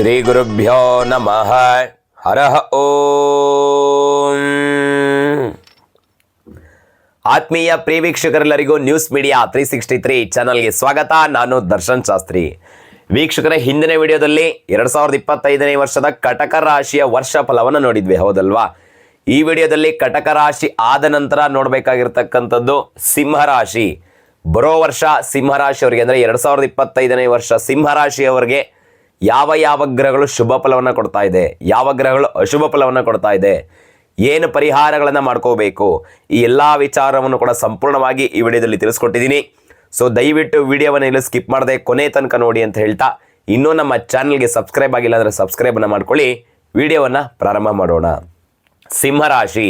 ಶ್ರೀ ಗುರುಭ್ಯೋ ನಮಃ. ಹರಹ ಓ. ಆತ್ಮೀಯ ಪ್ರಿಯ ವೀಕ್ಷಕರೆಲ್ಲರಿಗೂ news media three sixty three ಚಾನಲ್ಗೆ ಸ್ವಾಗತ. ನಾನು ದರ್ಶನ್ ಶಾಸ್ತ್ರಿ. ವೀಕ್ಷಕರ, ಹಿಂದಿನ ವಿಡಿಯೋದಲ್ಲಿ ಎರಡ್ ಸಾವಿರದ ಇಪ್ಪತ್ತೈದನೇ ವರ್ಷದ ಕಟಕ ರಾಶಿಯ ವರ್ಷ ಫಲವನ್ನು ನೋಡಿದ್ವಿ, ಹೌದಲ್ವಾ? ಈ ವಿಡಿಯೋದಲ್ಲಿ ಕಟಕ ರಾಶಿ ಆದ ನಂತರ ನೋಡಬೇಕಾಗಿರ್ತಕ್ಕಂಥದ್ದು ಸಿಂಹರಾಶಿ ಬರೋ ವರ್ಷ ಸಿಂಹರಾಶಿಯವರಿಗೆ ಅಂದರೆ ಎರಡು ಸಾವಿರದ ಇಪ್ಪತ್ತೈದನೇ ವರ್ಷ ಸಿಂಹರಾಶಿಯವರಿಗೆ ಯಾವ ಯಾವ ಗ್ರಹಗಳು ಶುಭ ಫಲವನ್ನು ಕೊಡ್ತಾ ಇದೆ? ಯಾವ ಗ್ರಹಗಳು ಅಶುಭ ಫಲವನ್ನು ಕೊಡ್ತಾ ಇದೆ? ಏನು ಪರಿಹಾರಗಳನ್ನು ಮಾಡ್ಕೋಬೇಕು? ಈ ಎಲ್ಲ ವಿಚಾರವನ್ನು ಕೂಡ ಸಂಪೂರ್ಣವಾಗಿ ಈ ವಿಡಿಯೋದಲ್ಲಿ ತಿಳಿಸ್ಕೊಟ್ಟಿದ್ದೀನಿ. ಸೊ ದಯವಿಟ್ಟು ವಿಡಿಯೋವನ್ನು ಇಲ್ಲಿ ಸ್ಕಿಪ್ ಮಾಡದೆ ಕೊನೆ ತನಕ ನೋಡಿ ಅಂತ ಹೇಳ್ತಾ, ಇನ್ನೂ ನಮ್ಮ ಚಾನಲ್ಗೆ ಸಬ್ಸ್ಕ್ರೈಬ್ ಆಗಿಲ್ಲ ಅಂದರೆ ಸಬ್ಸ್ಕ್ರೈಬನ್ನು ಮಾಡ್ಕೊಳ್ಳಿ. ವಿಡಿಯೋವನ್ನು ಪ್ರಾರಂಭ ಮಾಡೋಣ. ಸಿಂಹರಾಶಿ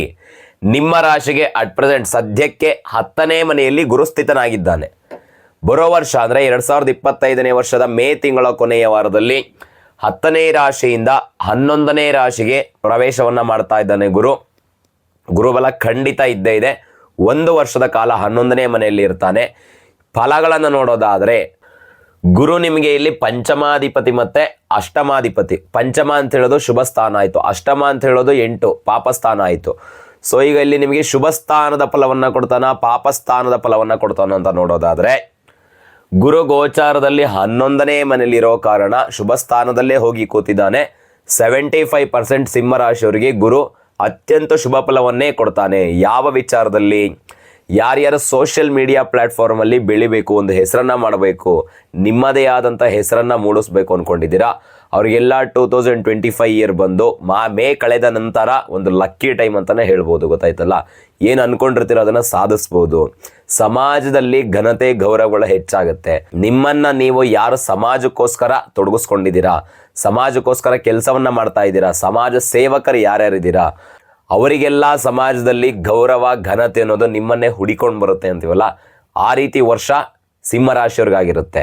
ನಿಮ್ಮ ರಾಶಿಗೆ ಅಟ್ ಪ್ರೆಸೆಂಟ್ ಸದ್ಯಕ್ಕೆ ಹತ್ತನೇ ಮನೆಯಲ್ಲಿ ಗುರುಸ್ಥಿತನಾಗಿದ್ದಾನೆ. ಬರೋ ವರ್ಷ ಅಂದರೆ ಎರಡು ಸಾವಿರದ ಇಪ್ಪತ್ತೈದನೇ ವರ್ಷದ ಮೇ ತಿಂಗಳ ಕೊನೆಯ ವಾರದಲ್ಲಿ ಹತ್ತನೇ ರಾಶಿಯಿಂದ ಹನ್ನೊಂದನೇ ರಾಶಿಗೆ ಪ್ರವೇಶವನ್ನು ಮಾಡ್ತಾ ಇದ್ದಾನೆ ಗುರು. ಗುರುಬಲ ಖಂಡಿತ ಇದ್ದೇ ಇದೆ. ಒಂದು ವರ್ಷದ ಕಾಲ ಹನ್ನೊಂದನೇ ಮನೆಯಲ್ಲಿ ಇರ್ತಾನೆ. ಫಲಗಳನ್ನು ನೋಡೋದಾದರೆ ಗುರು ನಿಮಗೆ ಇಲ್ಲಿ ಪಂಚಮಾಧಿಪತಿ ಮತ್ತೆ ಅಷ್ಟಮಾಧಿಪತಿ. ಪಂಚಮ ಅಂತ ಹೇಳೋದು ಶುಭ ಸ್ಥಾನ ಆಯಿತು. ಅಷ್ಟಮ ಅಂತ ಹೇಳೋದು ಎಂಟು ಪಾಪಸ್ಥಾನ ಆಯಿತು. ಸೊ ಈಗ ಇಲ್ಲಿ ನಿಮಗೆ ಶುಭ ಸ್ಥಾನದ ಫಲವನ್ನು ಕೊಡ್ತಾನ ಪಾಪಸ್ಥಾನದ ಫಲವನ್ನು ಕೊಡ್ತಾನ ಅಂತ ನೋಡೋದಾದರೆ ಗುರು ಗೋಚಾರದಲ್ಲಿ ಹನ್ನೊಂದನೇ ಮನೆಯಲ್ಲಿರೋ ಕಾರಣ ಶುಭ ಸ್ಥಾನದಲ್ಲೇ ಹೋಗಿ ಕೂತಿದ್ದಾನೆ. ಸೆವೆಂಟಿ ಫೈವ್ ಪರ್ಸೆಂಟ್ ಸಿಂಹರಾಶಿಯವರಿಗೆ ಗುರು ಅತ್ಯಂತ ಶುಭ ಫಲವನ್ನೇ ಕೊಡ್ತಾನೆ. ಯಾವ ವಿಚಾರದಲ್ಲಿ? ಯಾರ್ಯಾರು ಸೋಷಿಯಲ್ ಮೀಡಿಯಾ ಪ್ಲ್ಯಾಟ್ಫಾರ್ಮಲ್ಲಿ ಬೆಳಿಬೇಕು ಒಂದು ಹೆಸರನ್ನ ಮಾಡಬೇಕು. ನಿಮ್ಮದೇ ಆದಂಥ ಹೆಸರನ್ನ ಮೂಡಿಸ್ಬೇಕು ಅಂದ್ಕೊಂಡಿದ್ದೀರಾ ಅವರಿಗೆಲ್ಲ two thousand twenty five year ಬಂದು ಮಾ ಮೇ ಕಳೆದ ನಂತರ ಒಂದು ಲಕ್ಕಿ ಟೈಮ್ ಅಂತಲೇ ಹೇಳ್ಬೋದು, ಗೊತ್ತಾಯ್ತಲ್ಲ? ಏನು ಅನ್ಕೊಂಡಿರ್ತೀರೋ ಅದನ್ನು ಸಾಧಿಸ್ಬೋದು. ಸಮಾಜದಲ್ಲಿ ಘನತೆ, ಗೌರವಗಳು ಹೆಚ್ಚಾಗುತ್ತೆ. ನಿಮ್ಮನ್ನ ನೀವು ಯಾರು ಸಮಾಜಕ್ಕೋಸ್ಕರ ತೊಡಗಿಸ್ಕೊಂಡಿದ್ದೀರಾ? ಸಮಾಜಕ್ಕೋಸ್ಕರ ಕೆಲಸವನ್ನ ಮಾಡ್ತಾ ಇದ್ದೀರಾ? ಸಮಾಜ ಸೇವಕರು ಯಾರ್ಯಾರಿದ್ದೀರಾ ಅವರಿಗೆಲ್ಲ ಸಮಾಜದಲ್ಲಿ ಗೌರವ, ಘನತೆ ಅನ್ನೋದು ನಿಮ್ಮನ್ನೇ ಹುಡಿಕೊಂಡು ಬರುತ್ತೆ ಅಂತೀವಲ್ಲ? ಆ ರೀತಿ ವರ್ಷ ಸಿಂಹರಾಶಿಯವ್ರಿಗಾಗಿರುತ್ತೆ.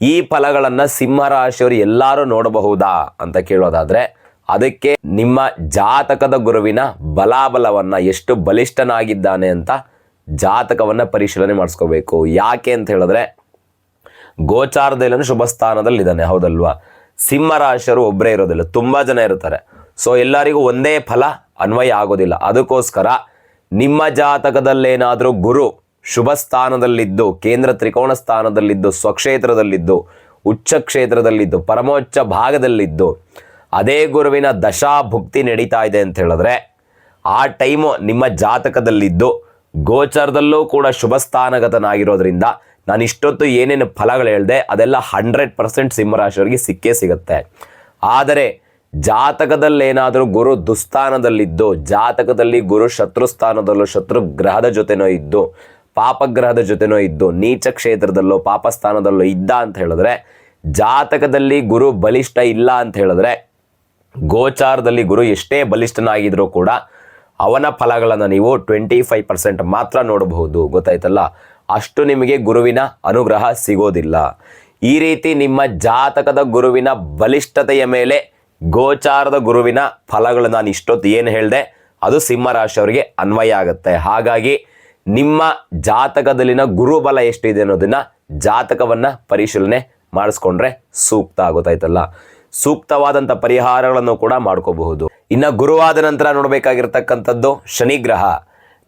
ಈ ಫಲಗಳನ್ನು ಸಿಂಹರಾಶಿಯವರು ಎಲ್ಲರೂ ನೋಡಬಹುದಾ ಅಂತ ಕೇಳೋದಾದ್ರೆ, ಅದಕ್ಕೆ ನಿಮ್ಮ ಜಾತಕದ ಗುರುವಿನ ಬಲಾಬಲವನ್ನ ಎಷ್ಟು ಬಲಿಷ್ಠನಾಗಿದ್ದಾನೆ ಅಂತ ಜಾತಕವನ್ನ ಪರಿಶೀಲನೆ ಮಾಡಿಸ್ಕೋಬೇಕು. ಯಾಕೆ ಅಂತ ಹೇಳಿದ್ರೆ, ಗೋಚಾರದಲ್ಲಿ ಶುಭ ಸ್ಥಾನದಲ್ಲಿದ್ದಾನೆ ಹೌದಲ್ವಾ? ಸಿಂಹರಾಶಿಯರು ಒಬ್ಬರೇ ಇರೋದಿಲ್ಲ, ತುಂಬಾ ಜನ ಇರ್ತಾರೆ. ಸೊ ಎಲ್ಲರಿಗೂ ಒಂದೇ ಫಲ, ಅನ್ವಯ ಆಗೋದಿಲ್ಲ. ಅದಕ್ಕೋಸ್ಕರ ನಿಮ್ಮ ಜಾತಕದಲ್ಲೇನಾದರೂ ಗುರು ಶುಭ ಸ್ಥಾನದಲ್ಲಿದ್ದು, ಕೇಂದ್ರ ತ್ರಿಕೋಣ ಸ್ಥಾನದಲ್ಲಿದ್ದು, ಸ್ವಕ್ಷೇತ್ರದಲ್ಲಿದ್ದು, ಉಚ್ಚ ಕ್ಷೇತ್ರದಲ್ಲಿದ್ದು, ಪರಮೋಚ್ಚ ಭಾಗದಲ್ಲಿದ್ದು, ಅದೇ ಗುರುವಿನ ದಶಾಭುಕ್ತಿ ನಡೀತಾ ಇದೆ ಅಂತ ಹೇಳಿದ್ರೆ, ಆ ಟೈಮು ನಿಮ್ಮ ಜಾತಕದಲ್ಲಿದ್ದು, ಗೋಚರದಲ್ಲೂ ಕೂಡ ಶುಭ ಸ್ಥಾನಗತನಾಗಿರೋದ್ರಿಂದ ನಾನು ಇಷ್ಟೊತ್ತು ಏನೇನು ಫಲಗಳು ಹೇಳಿದೆ, ಅದೆಲ್ಲ ಹಂಡ್ರೆಡ್ ಪರ್ಸೆಂಟ್ ಸಿಂಹರಾಶಿಯವರಿಗೆ ಸಿಕ್ಕೇ ಸಿಗುತ್ತೆ. ಆದರೆ ಜಾತಕದಲ್ಲೇನಾದರೂ ಗುರು ದುಸ್ಥಾನದಲ್ಲಿದ್ದು, ಜಾತಕದಲ್ಲಿ ಗುರು ಶತ್ರು ಸ್ಥಾನದಲ್ಲೂ ಶತ್ರು ಗ್ರಹದ ಜೊತೆನೋ ಇದ್ದು ಪಾಪಗ್ರಹದ ಜೊತೆನೋ ಇದ್ದು ನೀಚ ಕ್ಷೇತ್ರದಲ್ಲೋ ಪಾಪಸ್ಥಾನದಲ್ಲೋ ಇದ್ದ ಅಂತ ಹೇಳಿದ್ರೆ, ಜಾತಕದಲ್ಲಿ ಗುರು ಬಲಿಷ್ಠ ಇಲ್ಲ ಅಂತ ಹೇಳಿದ್ರೆ, ಗೋಚಾರದಲ್ಲಿ ಗುರು ಎಷ್ಟೇ ಬಲಿಷ್ಠನಾಗಿದ್ರೂ ಕೂಡ ಅವನ ಫಲಗಳನ್ನು ನೀವು ಟ್ವೆಂಟಿ ಫೈವ್ ಪರ್ಸೆಂಟ್ ಮಾತ್ರ ನೋಡಬಹುದು. ಗೊತ್ತಾಯ್ತಲ್ಲ? ಅಷ್ಟು ನಿಮಗೆ ಗುರುವಿನ ಅನುಗ್ರಹ ಸಿಗೋದಿಲ್ಲ. ಈ ರೀತಿ ನಿಮ್ಮ ಜಾತಕದ ಗುರುವಿನ ಬಲಿಷ್ಠತೆಯ ಮೇಲೆ ಗೋಚಾರದ ಗುರುವಿನ ಫಲಗಳು ನಾನು ಇಷ್ಟೊತ್ತು ಏನು ಹೇಳಿದೆ, ಅದು ಸಿಂಹರಾಶಿಯವರಿಗೆ ಅನ್ವಯ ಆಗುತ್ತೆ. ಹಾಗಾಗಿ ನಿಮ್ಮ ಜಾತಕದಲ್ಲಿನ ಗುರುಬಲ ಎಷ್ಟಿದೆ ಅನ್ನೋದನ್ನ ಜಾತಕವನ್ನ ಪರಿಶೀಲನೆ ಮಾಡಿಸ್ಕೊಂಡ್ರೆ ಸೂಕ್ತ ಆಗುತ್ತಾಯ್ತಲ್ಲ ಸೂಕ್ತವಾದಂಥ ಪರಿಹಾರಗಳನ್ನು ಕೂಡ ಮಾಡ್ಕೋಬಹುದು. ಇನ್ನು ಗುರುವಾದ ನಂತರ ನೋಡಬೇಕಾಗಿರ್ತಕ್ಕಂಥದ್ದು ಶನಿ ಗ್ರಹ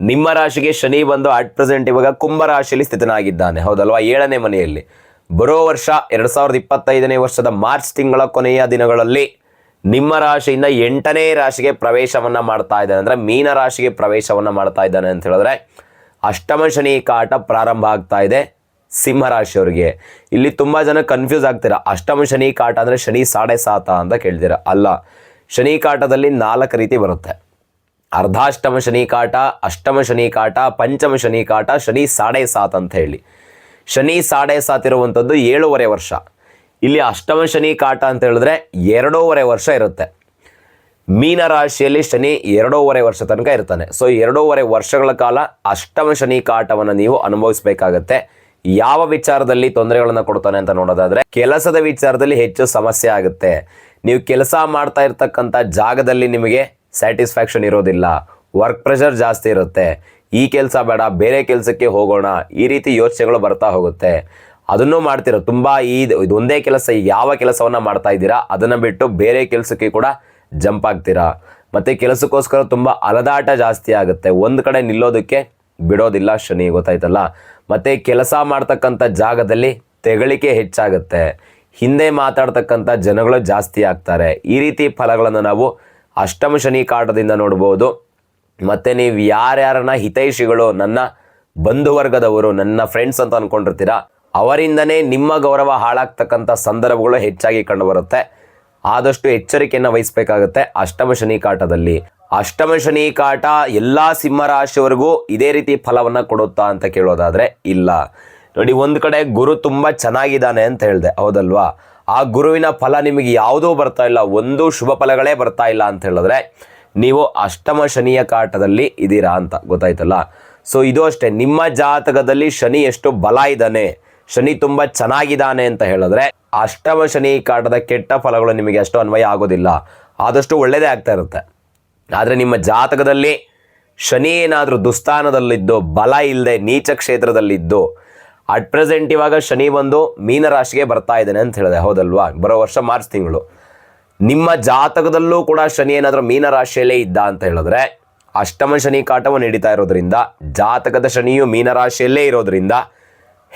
ನಿಮ್ಮ ರಾಶಿಗೆ ಶನಿ ಬಂದು ಅಟ್ ಪ್ರೆಸೆಂಟ್ ಇವಾಗ ಕುಂಭ ರಾಶಿಯಲ್ಲಿ ಸ್ಥಿತನಾಗಿದ್ದಾನೆ. ಹೌದಲ್ವಾ? ಏಳನೇ ಮನೆಯಲ್ಲಿ. ಬರೋ ವರ್ಷ ಎರಡ್ ಸಾವಿರದ ಇಪ್ಪತ್ತೈದನೇ ವರ್ಷದ ಮಾರ್ಚ್ ತಿಂಗಳ ಕೊನೆಯ ದಿನಗಳಲ್ಲಿ ನಿಮ್ಮ ರಾಶಿಯಿಂದ ಎಂಟನೇ ರಾಶಿಗೆ ಪ್ರವೇಶವನ್ನ ಮಾಡ್ತಾ ಇದ್ದಾನೆ. ಅಂದ್ರೆ ಮೀನ ರಾಶಿಗೆ ಪ್ರವೇಶವನ್ನ ಮಾಡ್ತಾ ಇದ್ದಾನೆ ಅಂತ ಹೇಳಿದ್ರೆ ಅಷ್ಟಮ ಶನಿ ಕಾಟ ಪ್ರಾರಂಭ ಆಗ್ತಾ ಇದೆ ಸಿಂಹರಾಶಿಯವರಿಗೆ. ಇಲ್ಲಿ ತುಂಬ ಜನ ಕನ್ಫ್ಯೂಸ್ ಆಗ್ತೀರಾ? ಅಷ್ಟಮ ಶನಿ ಕಾಟ ಅಂದರೆ ಶನಿ ಸಾಡೆ ಸಾತ ಅಂತ ಕೇಳ್ತೀರ? ಅಲ್ಲ, ಶನಿ ಕಾಟದಲ್ಲಿ ನಾಲ್ಕು ರೀತಿ ಬರುತ್ತೆ. ಅರ್ಧಾಷ್ಟಮ ಶನಿ ಕಾಟ ಅಷ್ಟಮ ಶನಿ ಕಾಟ ಪಂಚಮ ಶನಿ ಕಾಟ, ಶನಿ ಸಾಡೆ ಸಾತ್ ಅಂತ ಹೇಳಿ. ಶನಿ ಸಾಡೆ ಸಾತ್ ಇರುವಂಥದ್ದು ಏಳೂವರೆ ವರ್ಷ. ಇಲ್ಲಿ ಅಷ್ಟಮ ಶನಿ ಕಾಟ ಅಂತ ಹೇಳಿದ್ರೆ ಎರಡೂವರೆ ವರ್ಷ ಇರುತ್ತೆ. ಮೀನ ರಾಶಿಯಲ್ಲಿ ಶನಿ ಎರಡೂವರೆ ವರ್ಷ ತನಕ ಇರ್ತಾನೆ. ಸೊ ಎರಡೂವರೆ ವರ್ಷಗಳ ಕಾಲ ಅಷ್ಟಮ ಶನಿ ಕಾಟವನ್ನು ನೀವು ಅನುಭವಿಸಬೇಕಾಗತ್ತೆ. ಯಾವ ವಿಚಾರದಲ್ಲಿ ತೊಂದರೆಗಳನ್ನು ಕೊಡ್ತಾನೆ ಅಂತ ನೋಡೋದಾದ್ರೆ, ಕೆಲಸದ ವಿಚಾರದಲ್ಲಿ ಹೆಚ್ಚು ಸಮಸ್ಯೆ ಆಗುತ್ತೆ. ನೀವು ಕೆಲಸ ಮಾಡ್ತಾ ಇರ್ತಕ್ಕಂಥ ಜಾಗದಲ್ಲಿ ನಿಮಗೆ ಸ್ಯಾಟಿಸ್ಫ್ಯಾಕ್ಷನ್ ಇರೋದಿಲ್ಲ. ವರ್ಕ್ ಪ್ರೆಷರ್ ಜಾಸ್ತಿ ಇರುತ್ತೆ. ಈ ಕೆಲಸ ಬೇಡ, ಬೇರೆ ಕೆಲಸಕ್ಕೆ ಹೋಗೋಣ. ಈ ರೀತಿ ಯೋಚನೆಗಳು ಬರ್ತಾ ಹೋಗುತ್ತೆ. ಅದನ್ನು ಮಾಡ್ತಿರೋ, ತುಂಬ ಈ ಇದೊಂದೇ ಕೆಲಸ ಯಾವ ಕೆಲಸವನ್ನ ಮಾಡ್ತಾ ಇದ್ದೀರಾ, ಅದನ್ನು ಬಿಟ್ಟು ಬೇರೆ ಕೆಲಸಕ್ಕೆ ಕೂಡ ಜಂಪ್ ಆಗ್ತೀರಾ? ಮತ್ತು ಕೆಲಸಕ್ಕೋಸ್ಕರ ತುಂಬ ಅಲದಾಟ ಜಾಸ್ತಿ ಆಗುತ್ತೆ. ಒಂದು ಕಡೆ ನಿಲ್ಲೋದಕ್ಕೆ ಬಿಡೋದಿಲ್ಲ ಶನಿ, ಗೊತ್ತಾಯ್ತಲ್ಲ? ಮತ್ತು ಕೆಲಸ ಮಾಡ್ತಕ್ಕಂಥ ಜಾಗದಲ್ಲಿ ತೆಗಳಿಕೆ ಹೆಚ್ಚಾಗುತ್ತೆ. ಹಿಂದೆ ಮಾತಾಡ್ತಕ್ಕಂಥ ಜನಗಳು ಜಾಸ್ತಿ ಆಗ್ತಾರೆ. ಈ ರೀತಿ ಫಲಗಳನ್ನು ನಾವು ಅಷ್ಟಮ ಶನಿ ಕಾಟದಿಂದ ನೋಡ್ಬೋದು. ಮತ್ತು ನೀವು ಯಾರ್ಯಾರನ್ನ ಹಿತೈಷಿಗಳು, ನನ್ನ ಬಂಧುವರ್ಗದವರು, ನನ್ನ ಫ್ರೆಂಡ್ಸ್ ಅಂತ ಅನ್ಕೊಂಡಿರ್ತೀರಾ, ಅವರಿಂದನೇ ನಿಮ್ಮ ಗೌರವ ಹಾಳಾಗ್ತಕ್ಕಂಥ ಸಂದರ್ಭಗಳು ಹೆಚ್ಚಾಗಿ ಕಂಡುಬರುತ್ತೆ ಆದಷ್ಟು ಎಚ್ಚರಿಕೆಯನ್ನು ವಹಿಸಬೇಕಾಗುತ್ತೆ ಅಷ್ಟಮ ಶನಿ ಕಾಟದಲ್ಲಿ. ಅಷ್ಟಮ ಶನಿ ಕಾಟ ಎಲ್ಲಾ ಸಿಂಹರಾಶಿಯವರೆಗೂ ಇದೇ ರೀತಿ ಫಲವನ್ನ ಕೊಡುತ್ತಾ ಅಂತ ಕೇಳೋದಾದ್ರೆ ಇಲ್ಲ. ನೋಡಿ, ಒಂದು ಕಡೆ ಗುರು ತುಂಬಾ ಚೆನ್ನಾಗಿದ್ದಾನೆ ಅಂತ ಹೇಳಿದೆ, ಹೌದಲ್ವಾ? ಆ ಗುರುವಿನ ಫಲ ನಿಮಗೆ ಯಾವುದೂ ಬರ್ತಾ ಇಲ್ಲ, ಒಂದು ಶುಭ ಫಲಗಳೇ ಬರ್ತಾ ಇಲ್ಲ ಅಂತ ಹೇಳಿದ್ರೆ ನೀವು ಅಷ್ಟಮ ಶನಿಯ ಕಾಟದಲ್ಲಿ ಇದ್ದೀರಾ ಅಂತ ಗೊತ್ತಾಯ್ತಲ್ಲ? ಸೊ ಇದು ಅಷ್ಟೇ, ನಿಮ್ಮ ಜಾತಕದಲ್ಲಿ ಶನಿ ಎಷ್ಟು ಬಲ ಇದ್ದಾನೆ? ಶನಿ ತುಂಬ ಚೆನ್ನಾಗಿದ್ದಾನೆ ಅಂತ ಹೇಳಿದ್ರೆ ಅಷ್ಟಮ ಶನಿ ಕಾಟದ ಕೆಟ್ಟ ಫಲಗಳು ನಿಮಗೆ ಅಷ್ಟು ಅನ್ವಯ ಆಗೋದಿಲ್ಲ. ಆದಷ್ಟು ಒಳ್ಳೆಯದೇ ಆಗ್ತಾ ಇರುತ್ತೆ. ಆದರೆ ನಿಮ್ಮ ಜಾತಕದಲ್ಲಿ ಶನಿ ಏನಾದರೂ ದುಸ್ಥಾನದಲ್ಲಿದ್ದು, ಬಲ ಇಲ್ಲದೆ ನೀಚ ಕ್ಷೇತ್ರದಲ್ಲಿದ್ದು ಅಟ್ ಪ್ರೆಸೆಂಟ್ ಇವಾಗ ಶನಿ ಬಂದು ಮೀನರಾಶಿಗೆ ಬರ್ತಾ ಇದ್ದಾನೆ ಅಂತ ಹೇಳಿದೆ. ಹೌದಲ್ವಾ? ಬರೋ ವರ್ಷ ಮಾರ್ಚ್ ತಿಂಗಳು. ನಿಮ್ಮ ಜಾತಕದಲ್ಲೂ ಕೂಡ ಶನಿ ಏನಾದರೂ ಮೀನರಾಶಿಯಲ್ಲೇ ಇದ್ದ ಅಂತ ಹೇಳಿದ್ರೆ ಅಷ್ಟಮ ಶನಿ ಕಾಟವು ನಡೀತಾ ಇರೋದ್ರಿಂದ, ಜಾತಕದ ಶನಿಯು ಮೀನರಾಶಿಯಲ್ಲೇ ಇರೋದ್ರಿಂದ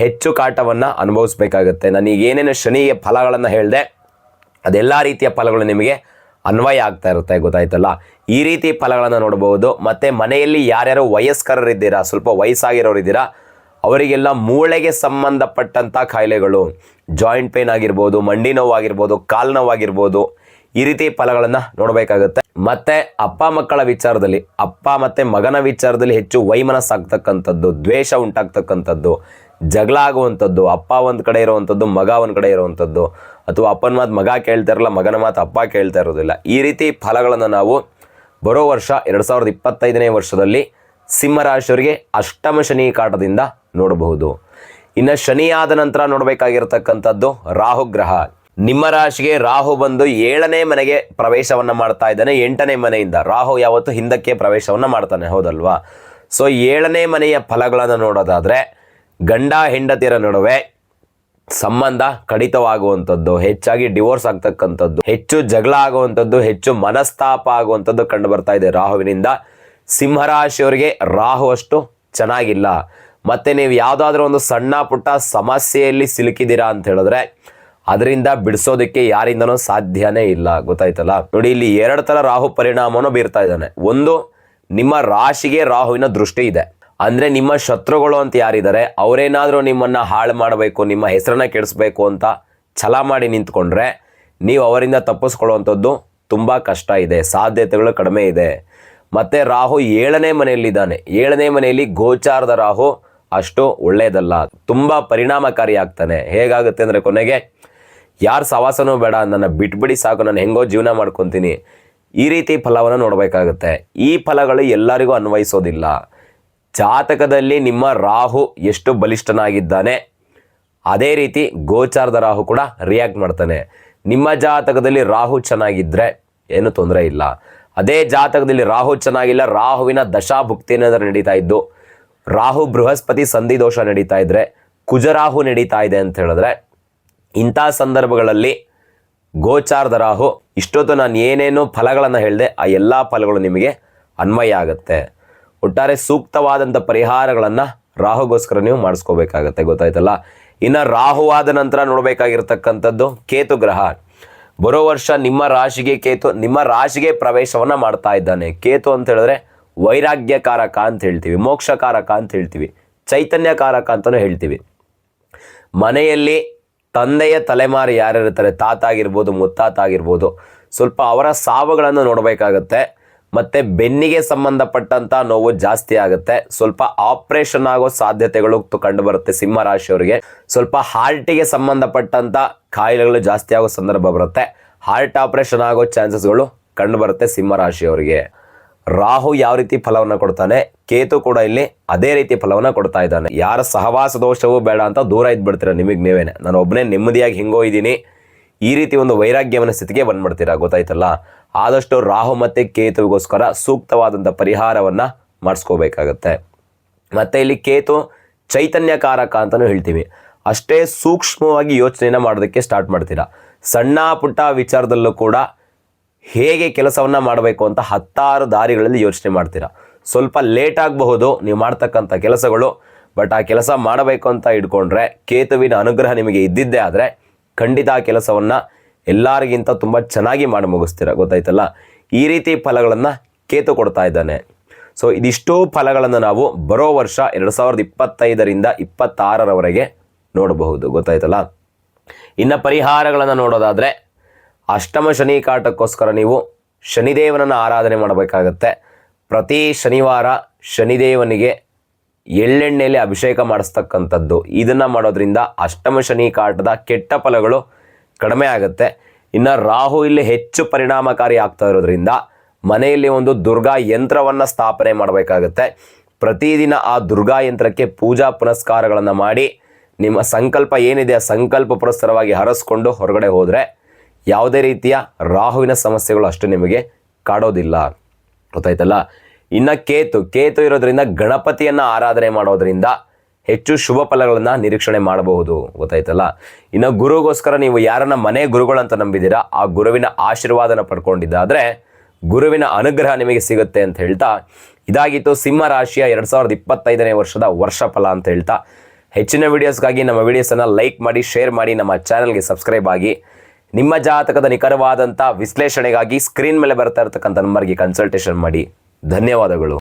ಹೆಚ್ಚು ಕಾಟವನ್ನು ನಾನು ನನಗೆ ಏನೇನು ಶನಿಯ ಫಲಗಳನ್ನು ಹೇಳಿದೆ, ಅದೆಲ್ಲ ರೀತಿಯ ಫಲಗಳು ನಿಮಗೆ ಅನ್ವಯ ಆಗ್ತಾ ಇರುತ್ತೆ, ಗೊತ್ತಾಯ್ತಲ್ಲ? ಈ ರೀತಿ ಫಲಗಳನ್ನು ನೋಡಬಹುದು. ಮತ್ತು ಮನೆಯಲ್ಲಿ ಯಾರ್ಯಾರು ವಯಸ್ಕರರಿದ್ದೀರಾ, ಸ್ವಲ್ಪ ವಯಸ್ಸಾಗಿರೋರಿದ್ದೀರಾ, ಅವರಿಗೆಲ್ಲ ಮೂಳೆಗೆ ಸಂಬಂಧಪಟ್ಟಂಥ ಕಾಯಿಲೆಗಳು, ಜಾಯಿಂಟ್ ಪೇನ್ ಆಗಿರ್ಬೋದು, ಮಂಡಿ ನೋವಾಗಿರ್ಬೋದು, ಕಾಲು ನೋವಾಗಿರ್ಬೋದು ಈ ರೀತಿ ಫಲಗಳನ್ನು ನೋಡಬೇಕಾಗುತ್ತೆ. ಮತ್ತೆ ಅಪ್ಪ ಮಕ್ಕಳ ವಿಚಾರದಲ್ಲಿ, ಅಪ್ಪ ಮತ್ತೆ ಮಗನ ವಿಚಾರದಲ್ಲಿ ಹೆಚ್ಚು ವೈಮನಸ್ಸಾಗ್ತಕ್ಕಂಥದ್ದು, ದ್ವೇಷ ಉಂಟಾಗ್ತಕ್ಕಂಥದ್ದು, ಜಗಳ ಆಗುವಂಥದ್ದು, ಅಪ್ಪ ಒಂದು ಕಡೆ ಇರುವಂಥದ್ದು, ಮಗ ಒಂದು ಕಡೆ ಇರುವಂಥದ್ದು, ಅಥವಾ ಅಪ್ಪನ ಮಾತು ಮಗ ಕೇಳ್ತಾ ಇರಲ್ಲ, ಮಗನ ಮಾತು ಅಪ್ಪ ಕೇಳ್ತಾ ಇರೋದಿಲ್ಲ. ಈ ರೀತಿ ಫಲಗಳನ್ನು ನಾವು ಬರೋ ವರ್ಷ ಎರಡು ಸಾವಿರದ ಇಪ್ಪತ್ತೈದನೇ ವರ್ಷದಲ್ಲಿ ಸಿಂಹರಾಶಿಯವರಿಗೆ ಅಷ್ಟಮ ಶನಿ ಕಾಟದಿಂದ ನೋಡಬಹುದು. ಇನ್ನು ಶನಿ ಆದ ನಂತರ ನೋಡಬೇಕಾಗಿರತಕ್ಕಂಥದ್ದು ರಾಹು ಗ್ರಹ ನಿಮ್ಮ ರಾಶಿಗೆ ರಾಹು ಬಂದು ಏಳನೇ ಮನೆಗೆ ಪ್ರವೇಶವನ್ನು ಮಾಡ್ತಾ ಇದ್ದಾನೆ, ಎಂಟನೇ ಮನೆಯಿಂದ. ರಾಹು ಯಾವತ್ತು ಹಿಂದಕ್ಕೆ ಪ್ರವೇಶವನ್ನು ಮಾಡ್ತಾನೆ, ಹೌದಲ್ವಾ? ಸೊ ಏಳನೇ ಮನೆಯ ಫಲಗಳನ್ನು ನೋಡೋದಾದರೆ, ಗಂಡ, ಹೆಂಡತಿಯರ ನಡುವೆ ಸಂಬಂಧ ಕಡಿತವಾಗುವಂಥದ್ದು, ಹೆಚ್ಚಾಗಿ ಡಿವೋರ್ಸ್ ಆಗ್ತಕ್ಕಂಥದ್ದು, ಹೆಚ್ಚು ಜಗಳ ಆಗುವಂಥದ್ದು, ಹೆಚ್ಚು ಮನಸ್ತಾಪ ಆಗುವಂಥದ್ದು ಕಂಡು ಬರ್ತಾ ಇದೆ ರಾಹುವಿನಿಂದ. ಸಿಂಹರಾಶಿಯವರಿಗೆ ರಾಹು ಅಷ್ಟು ಚೆನ್ನಾಗಿಲ್ಲ. ಮತ್ತೆ ನೀವು ಯಾವುದಾದ್ರೂ ಒಂದು ಸಣ್ಣ ಪುಟ್ಟ ಸಮಸ್ಯೆಯಲ್ಲಿ ಸಿಲುಕಿದ್ದೀರಾ ಅಂತ ಹೇಳಿದ್ರೆ ಅದರಿಂದ ಬಿಡಿಸೋದಕ್ಕೆ ಯಾರಿಂದನೂ ಸಾಧ್ಯನೇ ಇಲ್ಲ. ಗೊತ್ತಾಯ್ತಲ್ಲ? ನೋಡಿ, ಇಲ್ಲಿ ಎರಡು ತರ ರಾಹು ಪರಿಣಾಮವನ್ನು ಬೀರ್ತಾ ಇದ್ದಾನೆ. ಒಂದು, ನಿಮ್ಮ ರಾಶಿಗೆ ರಾಹುವಿನ ದೃಷ್ಟಿ ಇದೆ. ಅಂದ್ರೆ ನಿಮ್ಮ ಶತ್ರುಗಳು ಅಂತ ಯಾರಿದ್ದಾರೆ, ಅವರೇನಾದರೂ ನಿಮ್ಮನ್ನ ಹಾಳು ಮಾಡಬೇಕು, ನಿಮ್ಮ ಹೆಸರನ್ನ ಕೆಡಿಸ್ಬೇಕು ಅಂತ ಛಲ ಮಾಡಿ ನಿಂತ್ಕೊಂಡ್ರೆ ನೀವು ಅವರಿಂದ ತಪ್ಪಿಸ್ಕೊಳ್ಳುವಂಥದ್ದು ತುಂಬಾ ಕಷ್ಟ ಇದೆ. ಸಾಧ್ಯತೆಗಳು ಕಡಿಮೆ ಇದೆ. ಮತ್ತೆ ರಾಹು ಏಳನೇ ಮನೆಯಲ್ಲಿದ್ದಾನೆ. ಏಳನೇ ಮನೆಯಲ್ಲಿ ಗೋಚಾರದ ರಾಹು ಅಷ್ಟು ಒಳ್ಳೆಯದಲ್ಲ. ತುಂಬಾ ಪರಿಣಾಮಕಾರಿ ಆಗ್ತಾನೆ ಹೇಗಾಗುತ್ತೆ ಅಂದರೆ ಕೊನೆಗೆ ಯಾರು ಸವಾಸನೂ ಬೇಡ, ನನ್ನ ಬಿಟ್ಬಿಡಿ ಸಾಕು, ನಾನು ಹೆಂಗೋ ಜೀವನ ಮಾಡ್ಕೊತೀನಿ. ಈ ರೀತಿ ಫಲವನ್ನು ನೋಡಬೇಕಾಗುತ್ತೆ. ಈ ಫಲಗಳು ಎಲ್ಲರಿಗೂ ಅನ್ವಯಿಸೋದಿಲ್ಲ. ಜಾತಕದಲ್ಲಿ ನಿಮ್ಮ ರಾಹು ಎಷ್ಟು ಬಲಿಷ್ಠನಾಗಿದ್ದಾನೆ, ಅದೇ ರೀತಿ ಗೋಚಾರದ ರಾಹು ಕೂಡ ರಿಯಾಕ್ಟ್ ಮಾಡ್ತಾನೆ. ನಿಮ್ಮ ಜಾತಕದಲ್ಲಿ ರಾಹು ಚೆನ್ನಾಗಿದ್ದರೆ ಏನು ತೊಂದರೆ ಇಲ್ಲ. ಅದೇ ಜಾತಕದಲ್ಲಿ ರಾಹು ಚೆನ್ನಾಗಿಲ್ಲ, ರಾಹುವಿನ ದಶಾಭುಕ್ತಿ ಏನಾದರೂ ನಡೀತಾ ಇದ್ದು, ರಾಹು ಬೃಹಸ್ಪತಿ ಸಂಧಿ ದೋಷ ನಡೀತಾ ಇದ್ರೆ, ಕುಜರಾಹು ನಡೀತಾ ಇದೆ ಅಂತ ಹೇಳಿದ್ರೆ ಇಂಥ ಸಂದರ್ಭಗಳಲ್ಲಿ ಗೋಚಾರದ ರಾಹು, ಇಷ್ಟೊತ್ತು ನಾನು ಏನೇನು ಫಲಗಳನ್ನು ಹೇಳಿದೆ, ಆ ಎಲ್ಲ ಫಲಗಳು ನಿಮಗೆ ಅನ್ವಯ ಆಗುತ್ತೆ. ಒಟ್ಟಾರೆ ಸೂಕ್ತವಾದಂಥ ಪರಿಹಾರಗಳನ್ನು ರಾಹುಗೋಸ್ಕರ ನೀವು ಮಾಡಿಸ್ಕೋಬೇಕಾಗತ್ತೆ, ಗೊತ್ತಾಯ್ತಲ್ಲ? ಇನ್ನು ರಾಹುವಾದ ನಂತರ ನೋಡಬೇಕಾಗಿರ್ತಕ್ಕಂಥದ್ದು ಕೇತು ಗ್ರಹ. ಬರೋ ವರ್ಷ ನಿಮ್ಮ ರಾಶಿಗೆ ಕೇತು, ನಿಮ್ಮ ರಾಶಿಗೆ ಪ್ರವೇಶವನ್ನು ಮಾಡ್ತಾ ಇದ್ದಾನೆ. ಕೇತು ಅಂತ ಹೇಳಿದ್ರೆ ವೈರಾಗ್ಯಕಾರಕ ಅಂತ ಹೇಳ್ತೀವಿ, ಮೋಕ್ಷಕಾರಕ ಅಂತ ಹೇಳ್ತೀವಿ, ಚೈತನ್ಯಕಾರಕ ಅಂತಲೂ ಹೇಳ್ತೀವಿ. ಮನೆಯಲ್ಲಿ ತಂದೆಯ ತಲೆಮಾರು ಯಾರಿರ್ತಾರೆ ತಾತ ಆಗಿರ್ಬೋದು ಮುತ್ತಾತ ಆಗಿರ್ಬೋದು ಸ್ವಲ್ಪ ಅವರ ಸಾವುಗಳನ್ನು ನೋಡಬೇಕಾಗತ್ತೆ. ಮತ್ತು ಬೆನ್ನಿಗೆ ಸಂಬಂಧಪಟ್ಟಂಥ ನೋವು ಜಾಸ್ತಿ ಆಗುತ್ತೆ. ಸ್ವಲ್ಪ ಆಪರೇಷನ್ ಆಗೋ ಸಾಧ್ಯತೆಗಳು ಕಂಡುಬರುತ್ತೆ ಕಂಡು ಬರುತ್ತೆ ಸಿಂಹ ರಾಶಿಯವರಿಗೆ ಸ್ವಲ್ಪ ಹಾರ್ಟಿಗೆ ಸಂಬಂಧಪಟ್ಟಂಥ ಕಾಯಿಲೆಗಳು ಜಾಸ್ತಿ ಆಗೋ ಸಂದರ್ಭ ಬರುತ್ತೆ. ಹಾರ್ಟ್ ಆಪರೇಷನ್ ಆಗೋ ಚಾನ್ಸಸ್ಗಳು ಕಂಡು ಬರುತ್ತೆ ಸಿಂಹ ರಾಶಿಯವರಿಗೆ ರಾಹು ಯಾವ ರೀತಿ ಫಲವನ್ನು ಕೊಡ್ತಾನೆ? ಕೇತು ಕೂಡ ಇಲ್ಲಿ ಅದೇ ರೀತಿ ಫಲವನ್ನ ಕೊಡ್ತಾ ಇದ್ದಾನೆ. ಯಾರ ಸಹವಾಸ ದೋಷವೂ ಬೇಡ ಅಂತ ದೂರ ಇದ್ಬಿಡ್ತೀರಾ ನಿಮಗೆ ನೀವೇನೆ. ನಾನು ಒಬ್ಬನೇ ನೆಮ್ಮದಿಯಾಗಿ ಹಿಂಗೋ ಇದ್ದೀನಿ. ಈ ರೀತಿ ಒಂದು ವೈರಾಗ್ಯವನ್ನ ಸ್ಥಿತಿಗೆ ಬಂದ್ಬಿಡ್ತೀರಾ ಗೊತ್ತಾಯ್ತಲ್ಲ? ಆದಷ್ಟು ರಾಹು ಮತ್ತೆ ಕೇತುವಿಗೋಸ್ಕರ ಸೂಕ್ತವಾದಂಥ ಪರಿಹಾರವನ್ನ ಮಾಡಿಸ್ಕೋಬೇಕಾಗತ್ತೆ. ಮತ್ತೆ ಇಲ್ಲಿ ಕೇತು ಚೈತನ್ಯಕಾರಕ ಅಂತಲೂ ಹೇಳ್ತೀವಿ. ಅಷ್ಟೇ ಸೂಕ್ಷ್ಮವಾಗಿ ಯೋಚನೆನ ಮಾಡೋದಕ್ಕೆ ಸ್ಟಾರ್ಟ್ ಮಾಡ್ತೀರಾ. ಸಣ್ಣ ಪುಟ್ಟ ವಿಚಾರದಲ್ಲೂ ಕೂಡ ಹೇಗೆ ಕೆಲಸವನ್ನು ಮಾಡಬೇಕು ಅಂತ ಹತ್ತಾರು ದಾರಿಗಳಲ್ಲಿ ಯೋಚನೆ ಮಾಡ್ತೀರಾ. ಸ್ವಲ್ಪ ಲೇಟ್ ಆಗಬಹುದು. ನೀವು ಮಾಡ್ತಕ್ಕಂಥ ಕೆಲಸಗಳು ಬಟ್ ಆ ಕೆಲಸ ಮಾಡಬೇಕು ಅಂತ ಇಟ್ಕೊಂಡ್ರೆ ಕೇತುವಿನ ಅನುಗ್ರಹ ನಿಮಗೆ ಇದ್ದಿದ್ದೇ ಆದರೆ ಖಂಡಿತ ಆ ಕೆಲಸವನ್ನು ಎಲ್ಲರಿಗಿಂತ ತುಂಬ ಚೆನ್ನಾಗಿ ಮಾಡಿ ಮುಗಿಸ್ತೀರ. ಗೊತ್ತಾಯ್ತಲ್ಲ? ಈ ರೀತಿ ಫಲಗಳನ್ನು ಕೇತು ಕೊಡ್ತಾ ಇದ್ದಾನೆ. ಸೊ ಇದಿಷ್ಟು ಫಲಗಳನ್ನು ನಾವು ಬರೋ ವರ್ಷ ಎರಡು ಸಾವಿರದ ಇಪ್ಪತ್ತೈದರಿಂದ ಇಪ್ಪತ್ತಾರರವರೆಗೆ ನೋಡಬಹುದು. ಗೊತ್ತಾಯ್ತಲ್ಲ? ಇನ್ನು ಪರಿಹಾರಗಳನ್ನು ನೋಡೋದಾದರೆ ಅಷ್ಟಮ ಶನಿ ಕಾಟಕ್ಕೋಸ್ಕರ ನೀವು ಶನಿದೇವನನ್ನು ಆರಾಧನೆ ಮಾಡಬೇಕಾಗತ್ತೆ. ಪ್ರತಿ ಶನಿವಾರ ಶನಿದೇವನಿಗೆ ಎಳ್ಳೆಣ್ಣೆಯಲ್ಲಿ ಅಭಿಷೇಕ ಮಾಡಿಸ್ತಕ್ಕಂಥದ್ದು. ಇದನ್ನು ಮಾಡೋದ್ರಿಂದ ಅಷ್ಟಮ ಶನಿ ಕಾಟದ ಕೆಟ್ಟ ಫಲಗಳು ಕಡಿಮೆ ಆಗುತ್ತೆ. ಇನ್ನು ರಾಹು ಇಲ್ಲಿ ಹೆಚ್ಚು ಪರಿಣಾಮಕಾರಿ ಆಗ್ತಾ ಇರೋದ್ರಿಂದ ಮನೆಯಲ್ಲಿ ಒಂದು ದುರ್ಗಾ ಯಂತ್ರವನ್ನು ಸ್ಥಾಪನೆ ಮಾಡಬೇಕಾಗತ್ತೆ. ಪ್ರತಿದಿನ ಆ ದುರ್ಗಾ ಯಂತ್ರಕ್ಕೆ ಪೂಜಾ ಪುನಸ್ಕಾರಗಳನ್ನು ಮಾಡಿ ನಿಮ್ಮ ಸಂಕಲ್ಪ ಏನಿದೆ ಆ ಸಂಕಲ್ಪ ಪುರಸ್ಸರವಾಗಿ ಹರಸ್ಕೊಂಡು ಹೊರಗಡೆ ಹೋದರೆ ಯಾವುದೇ ರೀತಿಯ ರಾಹುವಿನ ಸಮಸ್ಯೆಗಳು ಅಷ್ಟು ನಿಮಗೆ ಕಾಡೋದಿಲ್ಲ. ಗೊತ್ತಾಯ್ತಲ್ಲ? ಇನ್ನು ಕೇತು ಕೇತು ಇರೋದ್ರಿಂದ ಗಣಪತಿಯನ್ನು ಆರಾಧನೆ ಮಾಡೋದ್ರಿಂದ ಹೆಚ್ಚು ಶುಭ ಫಲಗಳನ್ನು ನಿರೀಕ್ಷಣೆ ಮಾಡಬಹುದು. ಗೊತ್ತಾಯ್ತಲ್ಲ? ಇನ್ನು ಗುರುಗೋಸ್ಕರ ನೀವು ಯಾರನ್ನ ಮನೆ ಗುರುಗಳಂತ ನಂಬಿದ್ದೀರಾ, ಆ ಗುರುವಿನ ಆಶೀರ್ವಾದನ ಪಡ್ಕೊಂಡಿದ್ದಾದರೆ ಗುರುವಿನ ಅನುಗ್ರಹ ನಿಮಗೆ ಸಿಗುತ್ತೆ ಅಂತ ಹೇಳ್ತಾ, ಇದಾಗಿತ್ತು ಸಿಂಹ ರಾಶಿಯ ಎರಡು ಸಾವಿರದ ಇಪ್ಪತ್ತೈದನೇ ವರ್ಷದ ವರ್ಷ ಫಲ ಅಂತ ಹೇಳ್ತಾ. ಹೆಚ್ಚಿನ ವಿಡಿಯೋಸ್ಗಾಗಿ ನಮ್ಮ ವಿಡಿಯೋಸನ್ನು ಲೈಕ್ ಮಾಡಿ, ಶೇರ್ ಮಾಡಿ, ನಮ್ಮ ಚಾನಲ್ಗೆ ಸಬ್ಸ್ಕ್ರೈಬ್ ಆಗಿ. ನಿಮ್ಮ ಜಾತಕದ ನಿಖರವಾದಂಥ ವಿಶ್ಲೇಷಣೆಗಾಗಿ ಸ್ಕ್ರೀನ್ ಮೇಲೆ ಬರ್ತಾ ಇರತಕ್ಕಂಥ ನಂಬರ್ಗೆ ಕನ್ಸಲ್ಟೇಷನ್ ಮಾಡಿ. ಧನ್ಯವಾದಗಳು.